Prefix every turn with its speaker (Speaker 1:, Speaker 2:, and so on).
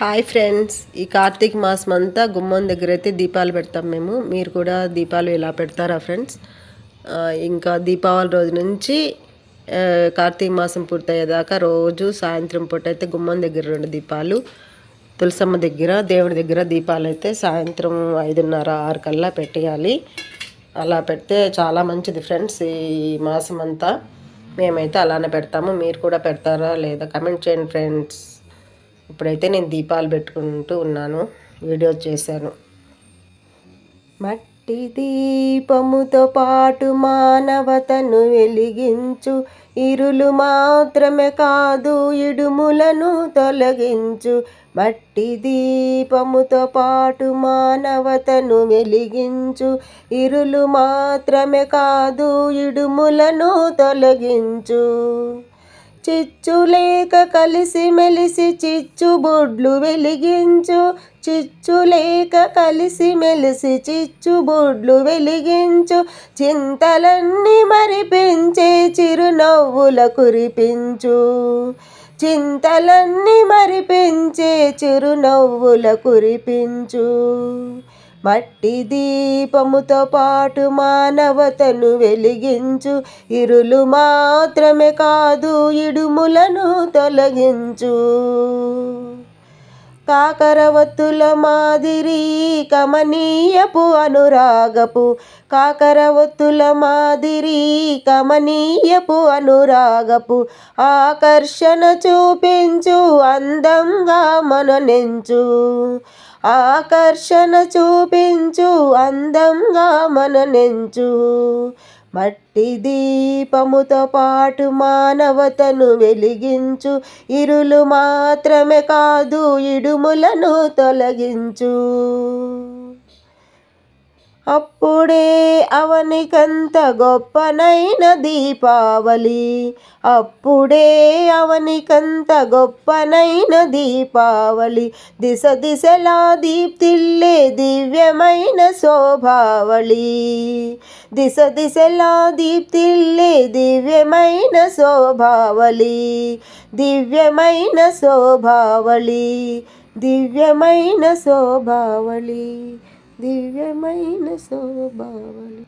Speaker 1: Hi friends ఈ కార్తీక మాసం అంతా గుమ్మం దగ్గర అయితే దీపాలు పెడతాం మేము. మీరు కూడా దీపాలు ఇలా పెడతారా ఫ్రెండ్స్? ఇంకా దీపావళి రోజు నుంచి కార్తీక మాసం పూర్తయ్యేదాకా రోజు సాయంత్రం పూట అయితే గుమ్మం దగ్గర రెండు దీపాలు తులసమ్మ దగ్గర దేవుడి దగ్గర దీపాలు అయితే సాయంత్రం ఐదున్నర ఆరు కల్లా పెట్టేయాలి. అలా పెడితే చాలా మంచిది ఫ్రెండ్స్ ఈ మాసం అంతా. మేమైతే అలానే పెడతాము. మీరు కూడా పెడతారా లేదా? కమెంట్ చేయండి ఫ్రెండ్స్. ఇప్పుడైతే నేను దీపాలు పెట్టుకుంటూ ఉన్నాను. వీడియో చేశాను. మట్టి దీపముతో పాటు మానవతను వెలిగించు. ఇరులు మాత్రమే కాదు ఇడుములను తొలగించు. మట్టి దీపముతో పాటు మానవతను వెలిగించు. ఇరులు మాత్రమే కాదు ఇడుములను తొలగించు. చిచ్చు లేక కలిసి మెలిసి చిచ్చు బొడ్లు వెలిగించు. చిచ్చు లేక కలిసి మెలిసి చిచ్చు బొడ్లు వెలిగించు. చింతలన్నీ మరిపించే చిరునవ్వుల కురిపించు. చింతలన్నీ మరిపించే చిరునవ్వుల కురిపించు. మట్టి దీపముతో పాటు మానవతను వెలిగించు. ఇరులు మాత్రమే కాదు ఇడుములను తొలగించు. కాకరవత్తుల మాదిరి కమనీయపు అనురాగపు. కాకరవత్తుల మాదిరి కమనీయపు అనురాగపు. ఆకర్షణ చూపించు అందంగా మననెంచు. ఆకర్షణ చూపించు అందంగా మననెంచు. మట్టి దీపముతో పాటు మానవతను వెలిగించు. ఇరులు మాత్రమే కాదు ఇడుములను తొలగించు. అప్పుడే అవనికంత గొప్పనైన దీపావళి. అప్పుడే అవనికంత గొప్పనైన దీపావళి. దిశ దిశలా దీప్తిల్లే దివ్యమైన శోభావళి. దిశ దిశలా దీప్తిల్లే దివ్యమైన శోభావళి. దివ్యమైన శోభావళి. దివ్యమైన శోభావళి. దివ్యమైన శోభావళి